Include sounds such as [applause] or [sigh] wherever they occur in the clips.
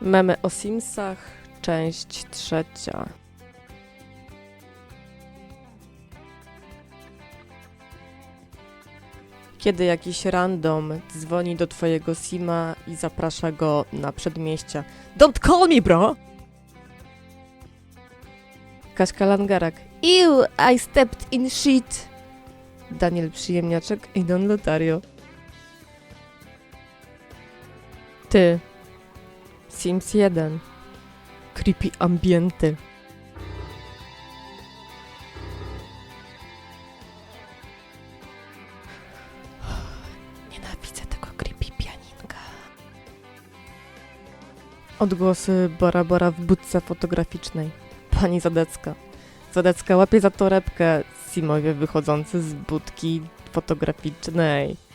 Memy o Simsach, część trzecia. Kiedy jakiś random dzwoni do twojego Sima i zaprasza go na przedmieścia. Don't call me, bro! Kaśka Langarak. Ew, I stepped in shit. Daniel Przyjemniaczek i Don Lotario. Ty. Sims 1. Creepy ambienty. Nienawidzę tego creepy pianinka. Odgłosy Bora w budce fotograficznej. Pani Zadecka. Zadecka łapie za torebkę Simowie wychodzący z budki fotograficznej.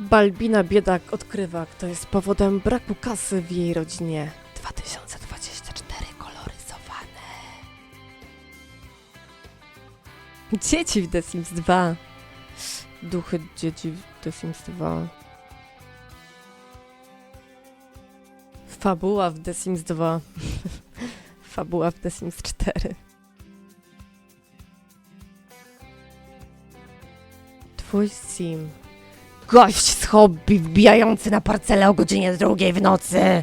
Balbina biedak odkrywa, kto jest powodem braku kasy w jej rodzinie. 2024 koloryzowane. Dzieci w The Sims 2. Duchy dzieci w The Sims 2. Fabuła w The Sims 2. [laughs] Fabuła w The Sims 4. Twój sim. Gość z hobby wbijający na parcelę o godzinie drugiej w nocy.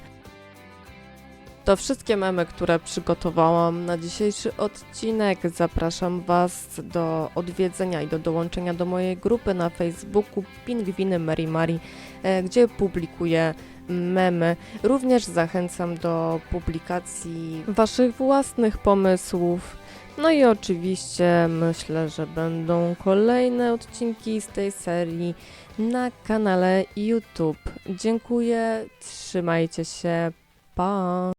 To wszystkie memy, które przygotowałam na dzisiejszy odcinek. Zapraszam Was do odwiedzenia i do dołączenia do mojej grupy na Facebooku Pingwiny Mary Mari, e, gdzie publikuję memy. Również zachęcam do publikacji Waszych własnych pomysłów. No i oczywiście myślę, że będą kolejne odcinki z tej serii na kanale YouTube. Dziękuję, trzymajcie się, pa!